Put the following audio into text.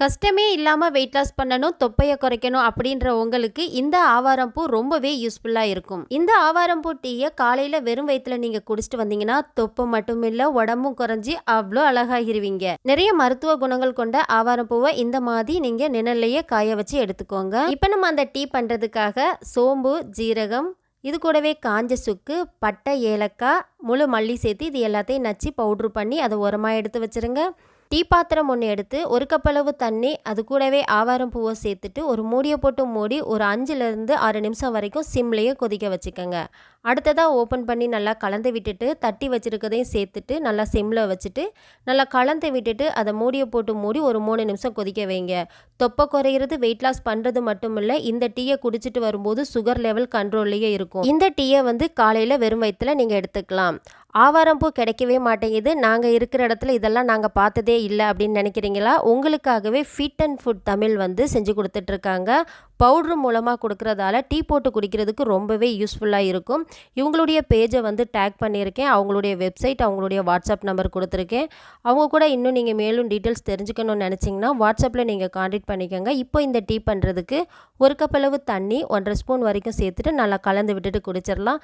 கஷ்டமே இல்லாமல் weight loss பண்ணணும் தொப்பையை குறைக்கணும் அப்படின்ற உங்களுக்கு இந்த ஆவாரம் பூ ரொம்பவே யூஸ்ஃபுல்லாக இருக்கும். இந்த ஆவாரம் பூ டீயை காலையில் வெறும் வயிற்றுல நீங்கள் குடிச்சிட்டு வந்தீங்கன்னா தொப்பை மட்டும் இல்லை உடம்பும் குறைஞ்சி அவ்வளோ அழகாகிருவீங்க. நிறைய மருத்துவ குணங்கள் கொண்ட ஆவாரம் பூவை இந்த மாதிரி நீங்கள் நிழல்லையே காய வச்சு எடுத்துக்கோங்க. இப்போ நம்ம அந்த டீ பண்ணுறதுக்காக சோம்பு ஜீரகம் இது கூடவே காஞ்ச சுக்கு பட்டை ஏலக்காய் முழு மல்லி சேர்த்து இது எல்லாத்தையும் நச்சு பவுட்ரு பண்ணி அதை உரமாக எடுத்து வச்சுருங்க. டீ பாத்திரம் ஒன்று எடுத்து ஒரு கப்பளவு தண்ணி அது கூடவே ஆவாரம் பூவை சேர்த்துட்டு ஒரு மூடியை போட்டு மூடி ஒரு அஞ்சுலேருந்து ஆறு நிமிஷம் வரைக்கும் சிம்லேயே கொதிக்க வச்சுக்கோங்க. அடுத்ததாக ஓப்பன் பண்ணி நல்லா கலந்து விட்டுட்டு தட்டி வச்சுருக்கதையும் சேர்த்துட்டு நல்லா சிம்மில் வச்சுட்டு நல்லா கலந்து விட்டுட்டு அதை மூடியை போட்டு மூடி ஒரு மூணு நிமிஷம் கொதிக்க வைங்க. தொப்பை குறையிறது வெயிட் லாஸ் பண்ணுறது மட்டும் இல்லை இந்த டீயை குடிச்சிட்டு வரும்போது சுகர் லெவல் கண்ட்ரோல்லையே இருக்கும். இந்த டீயை வந்து காலையில் வெறும் வயிற்றில் நீங்கள் எடுத்துக்கலாம். ஆவாரம்பூ கிடைக்கவே மாட்டேங்குது. நாங்கள் இருக்கிற இடத்துல இதெல்லாம் நாங்கள் பார்த்ததே இல்லை அப்படின்னு நினைக்கிறீங்களா? உங்களுக்காகவே ஃபிட் அண்ட் ஃபுட் தமிழ் வந்து செஞ்சு கொடுத்துட்ருக்காங்க பவுட்ரு மூலமாக கொடுக்குறதால டீ போட்டு குடிக்கிறதுக்கு ரொம்பவே யூஸ்ஃபுல்லாக இருக்கும். இவங்களுடைய பேஜை வந்து டேக் பண்ணியிருக்கேன். அவங்களுடைய வெப்சைட் அவங்களுடைய வாட்ஸ்அப் நம்பர் கொடுத்துருக்கேன். அவங்க கூட இன்னும் நீங்கள் மேலும் டீட்டெயில்ஸ் தெரிஞ்சுக்கணும்னு நினச்சிங்கன்னா வாட்ஸ்அப்பில் நீங்கள் காண்டாக்ட் பண்ணிக்கோங்க. இப்போ இந்த டீ பண்ணுறதுக்கு ஒரு கப் அளவு தண்ணி ஒன்றரை ஸ்பூன் வரைக்கும் சேர்த்துட்டு நல்லா கலந்து விட்டுட்டு குடிச்சிடலாம்.